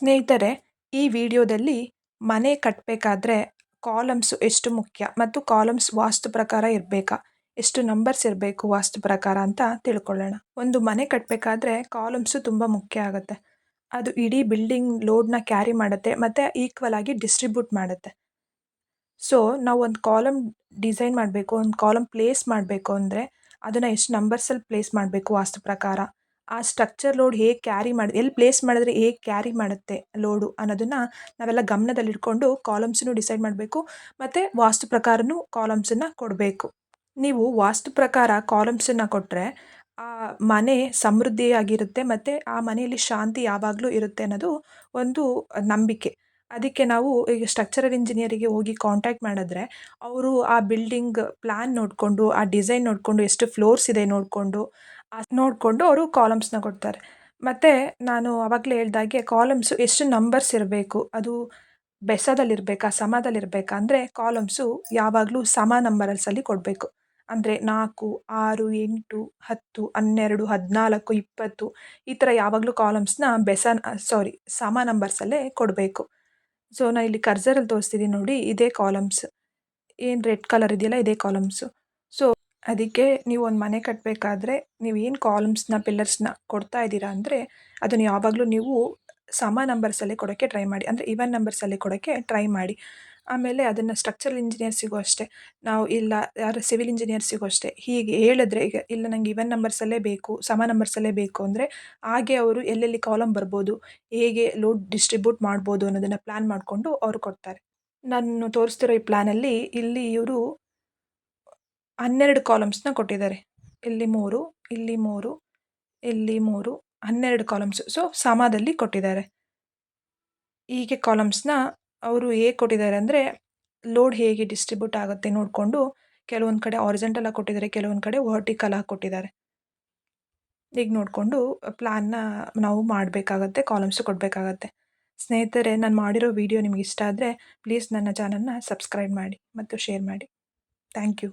ಸ್ನೇಹಿತರೆ, ಈ ವಿಡಿಯೋದಲ್ಲಿ ಮನೆ ಕಟ್ಟಬೇಕಾದ್ರೆ ಕಾಲಮ್ಸ್ ಎಷ್ಟು ಮುಖ್ಯ ಮತ್ತು ಕಾಲಮ್ಸ್ ವಾಸ್ತು ಪ್ರಕಾರ ಇರಬೇಕಾ, ಎಷ್ಟು ನಂಬರ್ಸ್ ಇರಬೇಕು ವಾಸ್ತು ಪ್ರಕಾರ ಅಂತ ತಿಳ್ಕೊಳ್ಳೋಣ. ಒಂದು ಮನೆ ಕಟ್ಟಬೇಕಾದ್ರೆ ಕಾಲಮ್ಸು ತುಂಬ ಮುಖ್ಯ ಆಗುತ್ತೆ. ಅದು ಇಡೀ ಬಿಲ್ಡಿಂಗ್ ಲೋಡ್ನ ಕ್ಯಾರಿ ಮಾಡುತ್ತೆ ಮತ್ತು ಈಕ್ವಲ್ ಆಗಿ ಡಿಸ್ಟ್ರಿಬ್ಯೂಟ್ ಮಾಡುತ್ತೆ. ಸೊ, ನಾವು ಒಂದು ಕಾಲಮ್ ಡಿಸೈನ್ ಮಾಡಬೇಕು, ಒಂದು ಕಾಲಮ್ ಪ್ಲೇಸ್ ಮಾಡಬೇಕು ಅಂದರೆ ಅದನ್ನು ಎಷ್ಟು ನಂಬರ್ಸಲ್ಲಿ ಪ್ಲೇಸ್ ಮಾಡಬೇಕು ವಾಸ್ತು ಪ್ರಕಾರ? ಆ ಸ್ಟ್ರಕ್ಚರ್ ಲೋಡ್ ಹೇಗೆ ಕ್ಯಾರಿ ಮಾಡಿ, ಎಲ್ಲಿ ಪ್ಲೇಸ್ ಮಾಡಿದ್ರೆ ಹೇಗೆ ಕ್ಯಾರಿ ಮಾಡುತ್ತೆ ಲೋಡು ಅನ್ನೋದನ್ನು ನಾವೆಲ್ಲ ಗಮನದಲ್ಲಿಟ್ಕೊಂಡು ಕಾಲಮ್ಸನ್ನು ಡಿಸೈಡ್ ಮಾಡಬೇಕು ಮತ್ತು ವಾಸ್ತು ಪ್ರಕಾರನೂ ಕಾಲಮ್ಸನ್ನು ಕೊಡಬೇಕು. ನೀವು ವಾಸ್ತು ಪ್ರಕಾರ ಕಾಲಮ್ಸನ್ನು ಕೊಟ್ಟರೆ ಆ ಮನೆ ಸಮೃದ್ಧಿಯಾಗಿರುತ್ತೆ ಮತ್ತು ಆ ಮನೆಯಲ್ಲಿ ಶಾಂತಿ ಯಾವಾಗಲೂ ಇರುತ್ತೆ ಅನ್ನೋದು ಒಂದು ನಂಬಿಕೆ. ಅದಕ್ಕೆ ನಾವು ಈಗ ಸ್ಟ್ರಕ್ಚರಲ್ ಇಂಜಿನಿಯರಿಗೆ ಹೋಗಿ ಕಾಂಟ್ಯಾಕ್ಟ್ ಮಾಡಿದ್ರೆ ಅವರು ಆ ಬಿಲ್ಡಿಂಗ್ ಪ್ಲ್ಯಾನ್ ನೋಡಿಕೊಂಡು, ಆ ಡಿಸೈನ್ ನೋಡಿಕೊಂಡು, ಎಷ್ಟು ಫ್ಲೋರ್ಸ್ ಇದೆ ನೋಡಿಕೊಂಡು ನೋಡಿಕೊಂಡು ಅವರು ಕಾಲಮ್ಸ್ನ ಕೊಡ್ತಾರೆ. ಮತ್ತು ನಾನು ಆವಾಗಲೇ ಹೇಳ್ದಾಗೆ ಕಾಲಮ್ಸು ಎಷ್ಟು ನಂಬರ್ಸ್ ಇರಬೇಕು, ಅದು ಬೆಸದಲ್ಲಿರಬೇಕಾ, ಸಮದಲ್ಲಿರಬೇಕಾ, ಅಂದರೆ ಕಾಲಮ್ಸು ಯಾವಾಗಲೂ ಸಮ ನಂಬರಲ್ಸಲ್ಲಿ ಕೊಡಬೇಕು. ಅಂದರೆ ನಾಲ್ಕು, ಆರು, ಎಂಟು, ಹತ್ತು, ಹನ್ನೆರಡು, ಹದಿನಾಲ್ಕು, ಇಪ್ಪತ್ತು, ಈ ಥರ ಯಾವಾಗಲೂ ಕಾಲಮ್ಸ್ನ ಬೆಸ ಸಾರಿ ಸಮ ನಂಬರ್ಸಲ್ಲೇ ಕೊಡಬೇಕು. ಸೊ ನಾನು ಇಲ್ಲಿ ಕರ್ಜರಲ್ಲಿ ತೋರಿಸ್ತಿದ್ದೀನಿ ನೋಡಿ, ಇದೇ ಕಾಲಮ್ಸ್ ಏನು ರೆಡ್ ಕಲರ್ ಇದೆಯಲ್ಲ, ಇದೇ ಕಾಲಮ್ಸು ಸೊ ಅದಕ್ಕೆ ನೀವು ಒಂದು ಮನೆ ಕಟ್ಟಬೇಕಾದ್ರೆ ನೀವು ಏನು ಕಾಲಮ್ಸ್ನ ಪಿಲ್ಲರ್ಸ್ನ ಕೊಡ್ತಾ ಇದ್ದೀರಾ ಅಂದರೆ ಅದನ್ನು ಯಾವಾಗಲೂ ನೀವು ಸಮ ನಂಬರ್ಸಲ್ಲಿ ಕೊಡೋಕ್ಕೆ ಟ್ರೈ ಮಾಡಿ. ಅಂದರೆ ಇವನ್ ನಂಬರ್ಸಲ್ಲಿ ಕೊಡೋಕ್ಕೆ ಟ್ರೈ ಮಾಡಿ. ಆಮೇಲೆ ಅದನ್ನು ಸ್ಟ್ರಕ್ಚರಲ್ ಇಂಜಿನಿಯರ್ಸಿಗೂ ಅಷ್ಟೇ. ನಾವು ಇಲ್ಲ, ಯಾರು ಸಿವಿಲ್ ಇಂಜಿನಿಯರ್ಸಿಗೂ ಅಷ್ಟೇ. ಹೀಗೆ ಹೇಳಿದ್ರೆ ಈಗ ಇಲ್ಲ, ನಂಗೆ ಇವನ್ ನಂಬರ್ಸಲ್ಲೇ ಬೇಕು, ಸಮ ನಂಬರ್ಸಲ್ಲೇ ಬೇಕು ಅಂದರೆ ಹಾಗೆ ಅವರು ಎಲ್ಲೆಲ್ಲಿ ಕಾಲಮ್ ಬರ್ಬೋದು, ಹೇಗೆ ಲೋಡ್ ಡಿಸ್ಟ್ರಿಬ್ಯೂಟ್ ಮಾಡ್ಬೋದು ಅನ್ನೋದನ್ನು ಪ್ಲ್ಯಾನ್ ಮಾಡಿಕೊಂಡು ಅವರು ಕೊಡ್ತಾರೆ. ನಾನು ತೋರಿಸ್ತಿರೋ ಈ ಪ್ಲ್ಯಾನಲ್ಲಿ ಇಲ್ಲಿ ಇವರು ಹನ್ನೆರಡು ಕಾಲಮ್ಸ್ನ ಕೊಟ್ಟಿದ್ದಾರೆ. ಇಲ್ಲಿ ಮೂರು ಇಲ್ಲಿ ಮೂರು ಇಲ್ಲಿ ಮೂರು, ಹನ್ನೆರಡು ಕಾಲಮ್ಸ್ ಸೊ ಸಮದಲ್ಲಿ ಕೊಟ್ಟಿದ್ದಾರೆ. ಹೀಗೆ ಕಾಲಮ್ಸ್ನ ಅವರು ಹೇಗೆ ಕೊಟ್ಟಿದ್ದಾರೆ ಅಂದರೆ ಲೋಡ್ ಹೇಗೆ ಡಿಸ್ಟ್ರಿಬ್ಯೂಟ್ ಆಗುತ್ತೆ ನೋಡಿಕೊಂಡು, ಕೆಲವೊಂದು ಕಡೆ ಆರಿಜೆಂಟಲ್ ಆಗಿ ಕೊಟ್ಟಿದ್ದಾರೆ, ಕೆಲವೊಂದು ಕಡೆ ವರ್ಟಿಕಲ್ ಆಗಿ ಕೊಟ್ಟಿದ್ದಾರೆ. ಈಗ ನೋಡಿಕೊಂಡು ಪ್ಲ್ಯಾನ್ನ ನಾವು ಮಾಡಬೇಕಾಗತ್ತೆ ಕಾಲಮ್ಸು ಕೊಡಬೇಕಾಗತ್ತೆ. ಸ್ನೇಹಿತರೆ, ನಾನು ಮಾಡಿರೋ ವಿಡಿಯೋ ನಿಮಗೆ ಇಷ್ಟ ಆದರೆ ಪ್ಲೀಸ್ ನನ್ನ ಚಾನಲ್ನ ಸಬ್ಸ್ಕ್ರೈಬ್ ಮಾಡಿ ಮತ್ತು ಶೇರ್ ಮಾಡಿ. Thank you